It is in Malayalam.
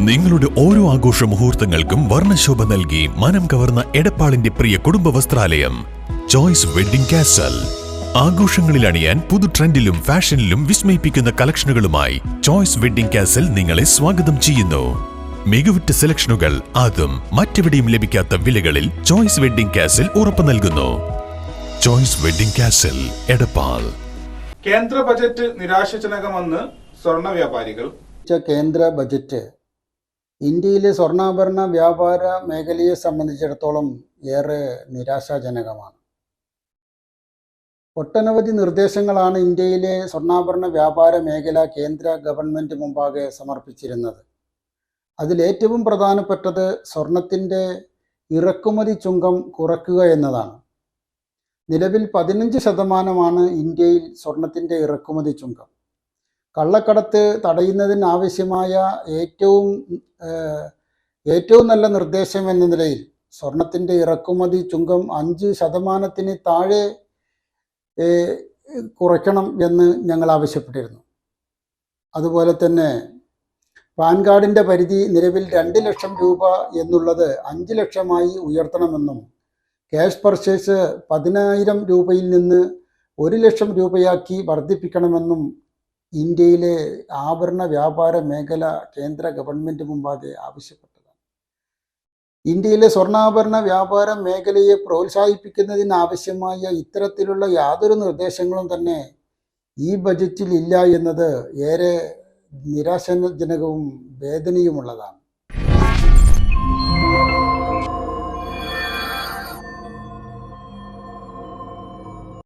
നിങ്ങളുടെ ഓരോ ആഘോഷ മുഹൂർത്തങ്ങൾക്കും വർണശോഭ നൽകി മനം കവർന്ന എടപ്പാളിന്റെ പ്രിയ കുടുംബ വസ്ത്രാലയം. ചോയ്സ് വെഡിംഗ് കാസൽ ആഘോഷങ്ങളിൽ അണിയാൻ പുതു ട്രെൻഡിലും ഫാഷനിലും വിസ്മയിപ്പിക്കുന്ന കളക്ഷനുകളുമായി ചോയ്സ് വെഡിംഗ് കാസൽ നിങ്ങളെ സ്വാഗതം ചെയ്യുന്നു. മികവുറ്റ സെലക്ഷനുകൾ അതും മറ്റെവിടെയും ലഭിക്കാത്ത വിലകളിൽ ചോയ്സ് വെഡിംഗ് കാസൽ ഉറപ്പു നൽകുന്നു. Choice wedding castle Edappal. കേന്ദ്ര ബജറ്റ് നിരാശജനകമെന്ന് സ്വർണ വ്യാപാരികൾ. കേന്ദ്ര ബജറ്റ് ഇന്ത്യയിലെ സ്വർണാഭരണ വ്യാപാര മേഖലയെ സംബന്ധിച്ചിടത്തോളം ഏറെ നിരാശാജനകമാണ്. ഒട്ടനവധി നിർദ്ദേശങ്ങളാണ് ഇന്ത്യയിലെ സ്വർണാഭരണ വ്യാപാര മേഖല കേന്ദ്ര ഗവൺമെന്റ് മുമ്പാകെ സമർപ്പിച്ചിരുന്നത്. അതിലേറ്റവും പ്രധാനപ്പെട്ടത് സ്വർണത്തിന്റെ ഇറക്കുമതി ചുങ്കം കുറയ്ക്കുക എന്നതാണ്. നിലവിൽ പതിനഞ്ച് ശതമാനമാണ് ഇന്ത്യയിൽ സ്വർണത്തിന്റെ ഇറക്കുമതി ചുങ്കം. കള്ളക്കടത്ത് തടയുന്നതിന് ആവശ്യമായ ഏറ്റവും ഏറ്റവും നല്ല നിർദ്ദേശം എന്ന നിലയിൽ സ്വർണത്തിന്റെ ഇറക്കുമതി ചുങ്കം അഞ്ച് ശതമാനത്തിന് താഴെ കുറയ്ക്കണം എന്ന് ഞങ്ങൾ ആവശ്യപ്പെട്ടിരുന്നു. അതുപോലെ തന്നെ പാൻ കാർഡിന്റെ പരിധി നിലവിൽ രണ്ട് ലക്ഷം രൂപ എന്നുള്ളത് അഞ്ച് ലക്ഷമായി ഉയർത്തണമെന്നും ക്യാഷ് പർച്ചേസ് പതിനായിരം രൂപയിൽ നിന്ന് ഒരു ലക്ഷം രൂപയാക്കി വർദ്ധിപ്പിക്കണമെന്നും ഇന്ത്യയിലെ ആഭരണ വ്യാപാര മേഖല കേന്ദ്ര ഗവൺമെന്റ് മുമ്പാകെ ആവശ്യപ്പെട്ടതാണ്. ഇന്ത്യയിലെ സ്വർണാഭരണ വ്യാപാര മേഖലയെ പ്രോത്സാഹിപ്പിക്കുന്നതിന് ആവശ്യമായ ഇത്തരത്തിലുള്ള യാതൊരു നിർദ്ദേശങ്ങളും തന്നെ ഈ ബജറ്റിൽ ഇല്ല എന്നത് ഏറെ നിരാശാജനകവും വേദനയുമുള്ളതാണ്.